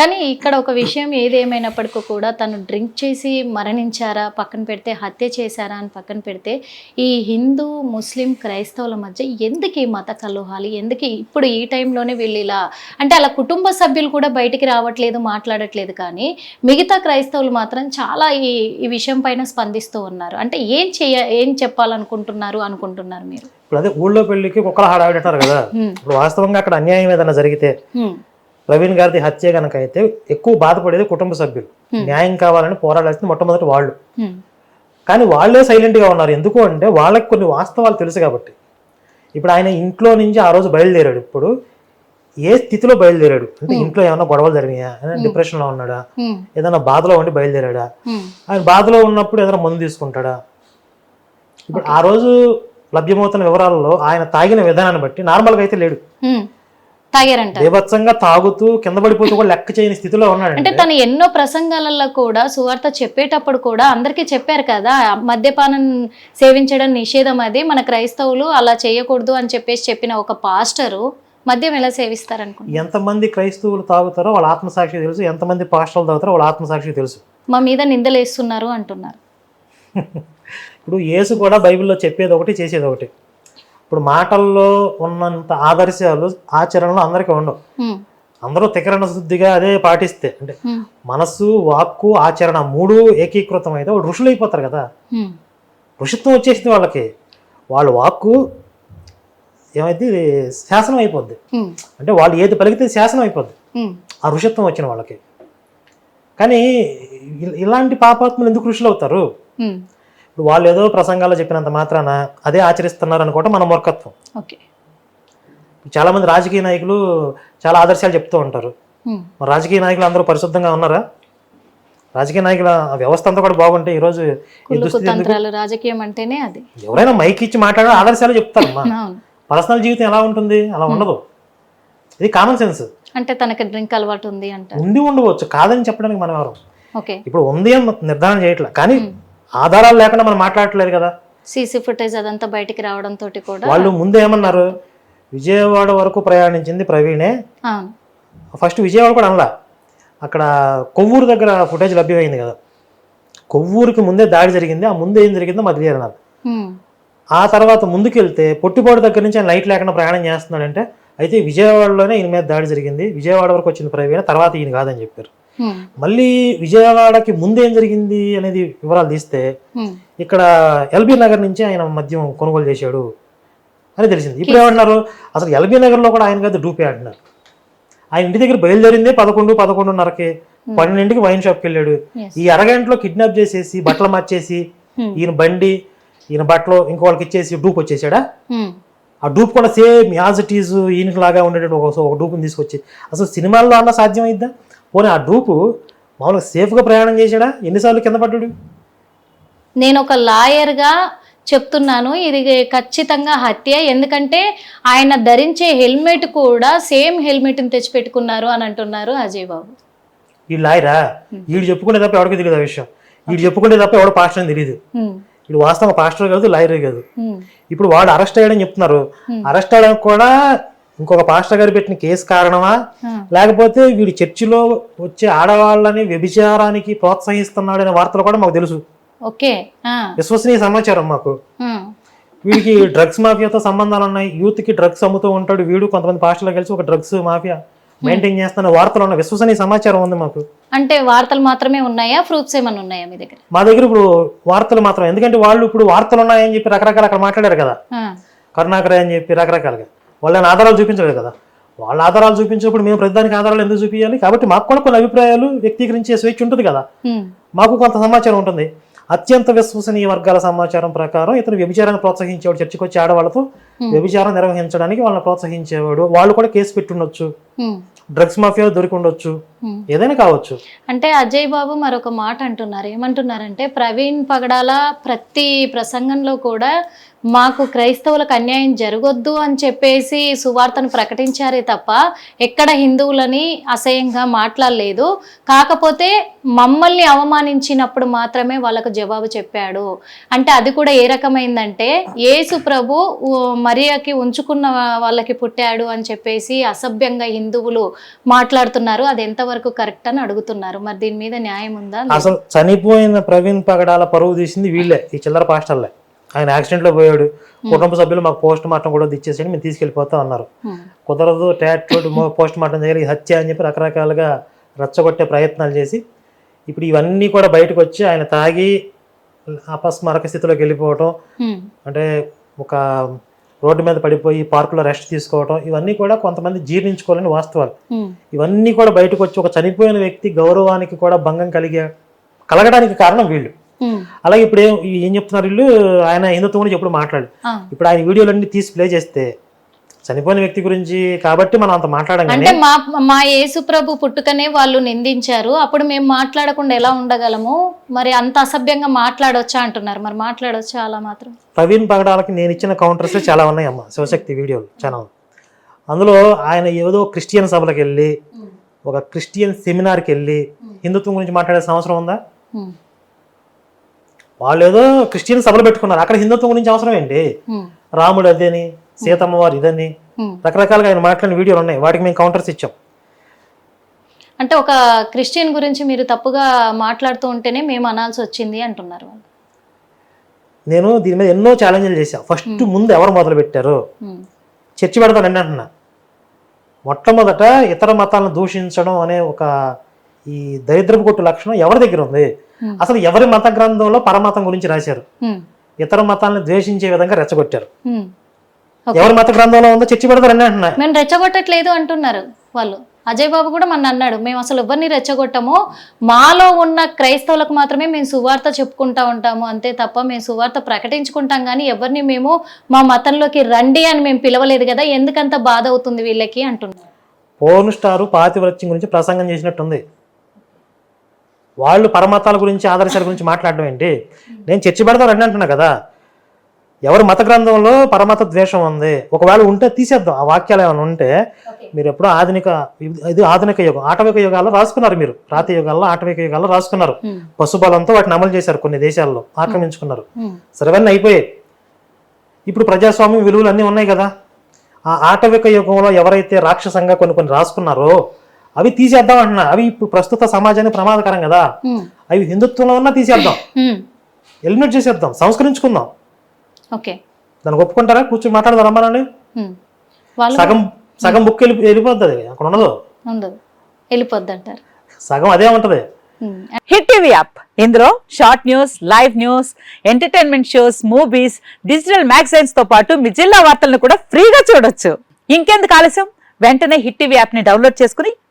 కానీ ఇక్కడ ఒక విషయం ఏదేమైనప్పటికీ కూడా తను డ్రింక్ చేసి మరణించారా పక్కన పెడితే హత్య చేశారా అని పక్కన పెడితే ఈ హిందూ ముస్లిం క్రైస్తవుల మధ్య ఎందుకు ఈ మత కలుహాలు ఎందుకు ఇప్పుడు ఈ టైంలోనే వీళ్ళు ఇలా అంటే అలా కుటుంబ సభ్యులు కూడా బయటికి రావట్లేదు మాట్లాడట్లేదు కానీ మిగతా క్రైస్తవులు మాత్రం చాలా ఈ ఈ విషయం పైన స్పందిస్తూ ఉన్నారు అంటే ఏం చేయ ఏం చెప్పాలనుకుంటున్నారు అనుకుంటున్నారు మీరు ఇప్పుడు అదే ఊళ్ళో పెళ్ళికి కుక్కల హడావిడి అంటారు కదా. ఇప్పుడు వాస్తవంగా అక్కడ అన్యాయం ఏదైనా జరిగితే. ప్రవీణ్ గారిది హత్య కనుక అయితే ఎక్కువ బాధపడేది కుటుంబ సభ్యులు. న్యాయం కావాలని పోరాడాల్సింది మొట్టమొదటి వాళ్ళు. కానీ వాళ్ళే సైలెంట్గా ఉన్నారు. ఎందుకు అంటే వాళ్ళకి కొన్ని వాస్తవాలు తెలుసు కాబట్టి. ఇప్పుడు ఆయన ఇంట్లో నుంచి ఆ రోజు బయలుదేరాడు. ఇప్పుడు ఏ స్థితిలో బయలుదేరాడు? అంటే ఇంట్లో ఏమైనా గొడవలు జరిగినాయా? ఏదైనా డిప్రెషన్లో ఉన్నాడా. ఏదైనా బాధలో ఉండి బయలుదేరాడా. ఆయన బాధలో ఉన్నప్పుడు ఏదైనా మందు తీసుకుంటాడా? ఇప్పుడు ఆ రోజు లభ్యమవుతున్న వివరాలలో ఆయన తాగిన విధానాన్ని బట్టి నార్మల్గా అయితే లేడు. తాగారంట బీభత్సంగా తాగుతూ కింద పడిపోతూ కూడా లెక్క చేయని స్థితిలో అంటే ఉన్నాడండి తను ఎన్నో ప్రసంగాలలో కూడా సువార్త చెప్పేటప్పుడు కూడా అందరికీ చెప్పారు కదా మద్యపానం సేవించడం నిషేధం అది మన క్రైస్తవులు అలా చేయకూడదు అని చెప్పేసి చెప్పిన ఒక పాస్టరు మద్యం ఎలా సేవిస్తారనుకుంటున్నారు? ఎంతమంది క్రైస్తవులు తాగుతారో వాళ్ళ ఆత్మసాక్షి తెలుసు ఎంతమంది పాస్టర్లు తాగుతారో వాళ్ళ ఆత్మసాక్షి తెలుసు. మా మీద నిందలేస్తున్నారు అంటున్నారు. ఇప్పుడు యేసు కూడా బైబిల్లో చెప్పేది ఒకటి చేసేది ఒకటి ఇప్పుడు మాటల్లో ఉన్నంత ఆదర్శాలు ఆచరణలో అందరికీ ఉండవు. అందరూ తికరణ శుద్ధిగా అదే పాటిస్తే అంటే. మనస్సు వాక్కు ఆచరణ మూడు ఏకీకృతం అయితే వాళ్ళు ఋషులు అయిపోతారు కదా. ఋషిత్వం వచ్చేసింది వాళ్ళకి వాళ్ళ వాక్కు ఏమైంది శాసనం అయిపోద్ది. అంటే వాళ్ళు ఏది పలికితే శాసనం అయిపోద్ది. ఆ ఋషిత్వం వచ్చిన వాళ్ళకి కానీ ఇలాంటి పాపాత్ములు ఎందుకు ఋషులు అవుతారు వాళ్ళు ఏదో ప్రసంగాల్లో చెప్పినంత మాత్రాన అదే ఆచరిస్తున్నారు అనుకోవటం మన మూర్ఖత్వం. ఓకే. చాలా మంది రాజకీయ నాయకులు చాలా ఆదర్శాలు చెప్తూ ఉంటారు. రాజకీయ నాయకులు అందరూ పరిశుద్ధంగా ఉన్నారా? రాజకీయ నాయకుల వ్యవస్థ అంతా కూడా బాగుంటే ఈరోజు రాజకీయం అంటేనే అది. ఎవరైనా మైక్ ఇచ్చి మాట్లాడే ఆదర్శాలు చెప్తారమ్మా పర్సనల్ జీవితం ఎలా ఉంటుంది? అలా ఉండదు. ఇది కామన్ సెన్స్. అంటే తనకి డ్రింక్ అలవాటు ఉంది అంటారు. ఉండి ఉండవచ్చు. కాదని చెప్పడానికి మనం ఎవరు? ఇప్పుడు ఉంది అని నిర్ధారణ చేయట్లేదు కానీ ఆధారాలు లేకుండా మనం మాట్లాడట్లేదు కదా. సీసీ ఫుటేజ్ అదంతా బయటికి రావడంతో కూడా వాళ్ళు ముందు ఏమన్నారు? విజయవాడ వరకు ప్రయాణించింది ప్రవీణే. ఫస్ట్ విజయవాడ కూడా అనలా. అక్కడ కొవ్వూరు దగ్గర ఫుటేజ్ లభ్యమైంది కదా. కొవ్వూరుకి ముందే దాడి జరిగింది. ఆ ముందు ఏం జరిగిందో మాకు తెలియదు నాకు. ఆ తర్వాత ముందుకెళ్తే పొట్టిపాడు దగ్గర నుంచి ఆయన లైట్ లేకుండా ప్రయాణం చేస్తున్నాడంటే అయితే విజయవాడలోనే ఈయన మీద దాడి జరిగింది. విజయవాడ వరకు వచ్చింది ప్రవీణ తర్వాత ఈయన కాదని చెప్పారు. మళ్ళీ విజయవాడకి ముందు ఏం జరిగింది అనేది వివరాలు తీస్తే. ఇక్కడ ఎల్బీ నగర్ నుంచి ఆయన మద్యం కొనుగోలు చేశాడు అని తెలిసింది. ఇప్పుడు ఏమంటున్నారు? అసలు ఎల్బీ నగర్లో కూడా ఆయన కాదు డూపే అంటున్నారు. ఆయన ఇంటి దగ్గర బయలుదేరిందే పదకొండు పదకొండున్నరకి పన్నెండింటికి వైన్ షాప్కి వెళ్ళాడు. ఈ అరగంటలో కిడ్నాప్ చేసేసి బట్టలు మార్చేసి. ఈయన బండి ఈయన బట్టలు ఇంకో వాళ్ళకి ఇచ్చేసి డూప్ వచ్చేసాడా. ఆ డూప్ కూడా సేమ్ యాజ్ ఇట్ ఈజ్ ఈయనకి లాగా ఉండేటట్టు ఒక ఒక డూప్ని తీసుకొచ్చి. అసలు సినిమాల్లో అన్న సాధ్యం అయిద్దా పోనీ ఆ డూపు మామూలుగా సేఫ్గా ప్రయాణం చేశాడా? ఎన్నిసార్లు కింద పడ్డాడు? నేను ఒక లాయర్గా చెప్తున్నాను. ఇది ఖచ్చితంగా హత్య. ఎందుకంటే ఆయన ధరించే హెల్మెట్ కూడా సేమ్ హెల్మెట్ని తెచ్చిపెట్టుకున్నారు అని అంటున్నారు అజయ్ బాబు. ఈ లాయరా? వీడు చెప్పుకునే తప్ప ఎవరికి తెలియదు ఆ విషయం. వీడు చెప్పుకునే తప్ప ఎవడో పాస్టర్ అని తెలియదు. వీడు వాస్తవం పాస్టర్ కాదు లాయరే కాదు. ఇప్పుడు వాడు అరెస్ట్ అయ్యాడని చెప్తున్నారు. అరెస్ట్ అయ్యడానికి కూడా ఇంకొక పాస్టర్ గారు పెట్టిన కేసు కారణమా. లేకపోతే వీడు చర్చిలో వచ్చే ఆడవాళ్ళని వ్యభిచారానికి ప్రోత్సహిస్తున్నాడనే వార్తలు కూడా మాకు తెలుసు. ఓకే. విశ్వసనీయ సమాచారం మాకు. వీడికి డ్రగ్స్ మాఫియాతో సంబంధాలు ఉన్నాయి. యూత్కి డ్రగ్స్ అమ్ముతూ ఉంటాడు వీడు. కొంతమంది పాస్టర్లు కలిసి ఒక డ్రగ్స్ మాఫియా మెయింటైన్ చేస్తున్న వార్తలు ఉన్న విశ్వసనీయ సమాచారం ఉంది మాకు. అంటే వార్తలు మాత్రమే ఉన్నాయా? ప్రూఫ్స్ ఏమైనా ఉన్నాయా మీ దగ్గర? మా దగ్గర ఇప్పుడు వార్తలు మాత్రం. ఎందుకంటే వాళ్ళు ఇప్పుడు వార్తలు ఉన్నాయని చెప్పి రకరకాల అక్కడ మాట్లాడారు కదా. కరుణాకర్ అని చెప్పి రకరకాలుగా. వాళ్ళని ఆధారాలు చూపించలేదు కదా. వాళ్ళ ఆధారాలు చూపించినప్పుడు మేము ప్రతిదానికి ఆధారాలు ఎందుకు చూపించాలి కాబట్టి మాకు కూడా కొన్ని అభిప్రాయాలు వ్యక్తీకరించే స్వేచ్ఛ ఉంటుంది కదా. మాకు కొంత సమాచారం ఉంటుంది. అత్యంత విశ్వసనీయ వర్గాల సమాచారం ప్రకారం ఇతను వ్యభిచారాన్ని ప్రోత్సహించేవాడు చర్చకు వచ్చి ఆడవాళ్ళతో వ్యభిచారం నిర్వహించడానికి వాళ్ళని ప్రోత్సహించేవాడు. వాళ్ళు కూడా కేసు పెట్టి ఉండొచ్చు హ్మ్. డ్రగ్స్ మాఫియాలో దొరికి ఉండొచ్చు. ఏదైనా కావచ్చు. అంటే అజయ్ బాబు మరొక మాట అంటున్నారు. ఏమంటున్నారంటే ప్రవీణ్ పగడాల ప్రతి ప్రసంగంలో కూడా మాకు క్రైస్తవులకు అన్యాయం జరగొద్దు అని చెప్పేసి సువార్తను ప్రకటించారే తప్ప ఎక్కడ హిందువులని అసహ్యంగా మాట్లాడలేదు. కాకపోతే మమ్మల్ని అవమానించినప్పుడు మాత్రమే వాళ్ళకు జవాబు చెప్పాడు. అంటే అది కూడా ఏ రకమైందంటే యేసు ప్రభు ఉ, మరియకి ఉంచుకున్న వాళ్ళకి పుట్టాడు అని చెప్పేసి అసభ్యంగా హిందువులు మాట్లాడుతున్నారు. అది ఎంతవరకు కరెక్ట్ అని అడుగుతున్నారు. మరి దీని మీద న్యాయం ఉందా? అసలు చనిపోయిన ప్రవీణ్ పగడాల పరువు తీసింది వీళ్ళే ఈ చిల్లర పాస్టర్లే. ఆయన యాక్సిడెంట్లో పోయాడు కుటుంబ సభ్యులు మాకు పోస్ట్ మార్టం కూడా ఇచ్చేసేయండి మేము తీసుకెళ్ళిపోతా ఉన్నారు హ్మ్. కుదరదు ట్యాట్ పోస్ట్ మార్టం దగ్గర హత్య అని చెప్పి రకరకాలుగా రెచ్చగొట్టే ప్రయత్నాలు చేసి ఇప్పుడు ఇవన్నీ కూడా బయటకు వచ్చి ఆయన తాగి అపస్మారక స్థితిలోకి వెళ్ళిపోవటం. అంటే ఒక రోడ్డు మీద పడిపోయి పార్కులో రెస్ట్ తీసుకోవటం ఇవన్నీ కూడా కొంతమంది జీర్ణించుకోవాలని వాస్తవాలు. ఇవన్నీ కూడా బయటకు వచ్చి ఒక చనిపోయిన వ్యక్తి గౌరవానికి కూడా భంగం కలిగే కలగడానికి కారణం వీళ్ళు. అలాగే ఇప్పుడు ఏం ఏం చెప్తున్నారు వీళ్ళు? ఆయన హిందుత్వం గురించి ఎప్పుడు మాట్లాడు. ఇప్పుడు ఆయన వీడియోలన్నీ తీసి ప్లే చేస్తే చనిపోయిన వ్యక్తి గురించి కాబట్టి మనం అంత మాట్లాడం కానీ అంటే మా మా యేసు ప్రభు పుట్టుకనే వాళ్ళు నిందించారు. అప్పుడు మేము మాట్లాడకుండా ఎలా ఉండగలము? మరి అంత అసభ్యంగా మాట్లాడొచ్చా అంటున్నారు. మరి మాట్లాడొచ్చా అలా మాత్రం? ప్రవీణ్ పగడాలకి నేను ఇచ్చిన కౌంటర్స్ చాలా ఉన్నాయి అమ్మ. శివశక్తి వీడియోలు ఛానల్. అందులో ఆయన ఏదో క్రిస్టియన్ సభలకు వెళ్ళి ఒక క్రిస్టియన్ సెమినార్కి వెళ్ళి హిందుత్వం గురించి మాట్లాడే అవసరం ఉందా. వాళ్ళు ఏదో క్రిస్టియన్ సభలు పెట్టుకున్నారు. అక్కడ హిందుత్వం గురించి అవసరం ఏంటి. రాముడు అదేని సీతమ్మ వారు ఇదని. రకరకాలుగా ఆయన మాట్లాడిన వీడియోలు ఉన్నాయి. వాటికి మేము కౌంటర్స్ ఇచ్చాం. అంటే ఒక క్రిస్టియన్ గురించి మీరు తప్పుగా మాట్లాడుతూ ఉంటేనే మేము అనాల్సి వచ్చింది అంటున్నారు నేను దీని మీద ఎన్నో ఛాలెంజ్లు చేశాను ఫస్ట్ ముందు ఎవరు మొదలు పెట్టారు. చర్చి పెడతానండి అంటున్నా. మొట్టమొదట ఇతర మతాలను దూషించడం అనే ఒక ఈ దరిద్రపు కొట్టు లక్షణం ఎవరి దగ్గర ఉంది. అసలు ఎవరి మత గ్రంథంలో పరమతం గురించి రాశారు. ఇతర మతాలను ద్వేషించే విధంగా రెచ్చగొట్టారు. ఎవరి మత గ్రంథంలో ఉందో చర్చి పెడతారండి అంటున్నా మేము రెచ్చగొట్టట్లేదు అంటున్నారు వాళ్ళు. అజయ్ బాబు కూడా మన అన్నాడు మేము అసలు ఎవరిని రెచ్చగొట్టము? మాలో ఉన్న క్రైస్తవులకు మాత్రమే మేము సువార్త చెప్పుకుంటా ఉంటాము. అంతే తప్ప మేము సువార్త ప్రకటించుకుంటాం కానీ ఎవరిని మేము మా మతంలోకి రండి అని మేము పిలవలేదు కదా ఎందుకంత బాధ అవుతుంది వీళ్ళకి? అంటున్నారు. పోర్న్ స్టారు పాతివ్రత్యం గురించి ప్రసంగం చేసినట్టుంది. వాళ్ళు పరమతాల గురించి ఆదర్శాల గురించి మాట్లాడడం ఏంటి? నేను చర్చి పెడతానండి అంటున్నా కదా. ఎవరి మత గ్రంథంలో పరమత ద్వేషం ఉంది? ఒకవేళ ఉంటే తీసేద్దాం. ఆ వాక్యాలు ఏమైనా ఉంటే మీరు ఎప్పుడో ఆధునిక ఇది ఆధునిక యుగం ఆటవిక యుగాల్లో రాసుకున్నారు మీరు. రాతి యుగాల్లో ఆటవిక యుగాల్లో రాసుకున్నారు. పశుబలంతో వాటిని అమలు చేశారు కొన్ని దేశాల్లో ఆక్రమించుకున్నారు. సర్వన్నీ అయిపోయాయి. ఇప్పుడు ప్రజాస్వామ్యం విలువలు అన్నీ ఉన్నాయి కదా. ఆ ఆటవిక యుగంలో ఎవరైతే రాక్షసంగా కొన్ని కొన్ని రాసుకున్నారో అవి తీసేద్దాం అంటున్నా. అవి ఇప్పుడు ప్రస్తుత సమాజానికి ప్రమాదకరం కదా. అవి హిందుత్వంలో ఉన్నా తీసేద్దాం. ఎలిమినేట్ చేసేద్దాం. సంస్కరించుకుందాం. ఓకే. దానికి ఒప్పుకుంటారా? కూర్చొని మాట్లాడదాం రమ్మానండి. సగం సగం బుక్ వెళ్ళి వెళ్ళిపోతుంది అక్కడ ఉండదు. ఉండదు. వెళ్ళిపోద్ది అంటారు. సగం అదే ఉంటది. Hit TV app. ఇందులో short news live news entertainment shows movies digital మ్యాగజైన్స్తో పాటు మీ జిల్లా వార్తలను కూడా ఫ్రీగా చూడొచ్చు. ఇంకెందుకు ఆలస్యం? వెంటనే హిట్ టీవీ యాప్ని డౌన్లోడ్ చేసుకుని